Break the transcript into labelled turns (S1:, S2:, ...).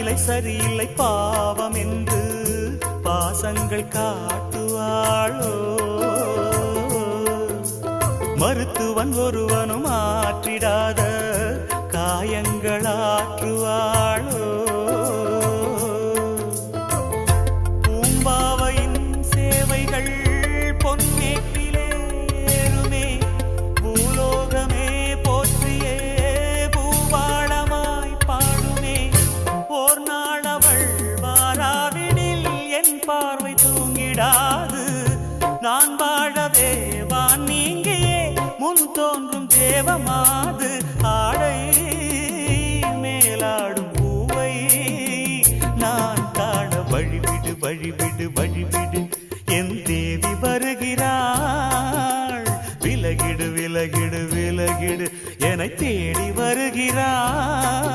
S1: நிலை சரியில்லை பாவம் என்று பாசங்கள் காட்டுவாளோ. மருத்துவன் ஒருவனும் ஆற்றிடாத காயங்கள் ஆற்றுவாளோ. விடாது நான் வாழவே வான் நீங்கியே முன் தோன்றும் தேவமாது. ஆடை மேலாடும் பூவை நான் காண வழிவிடு வழிவிடு வழிவிடு. என் தேவி வருகிறாள். விலகிடு விலகிடு விலகிடு. என தேடி வருகிறாள்.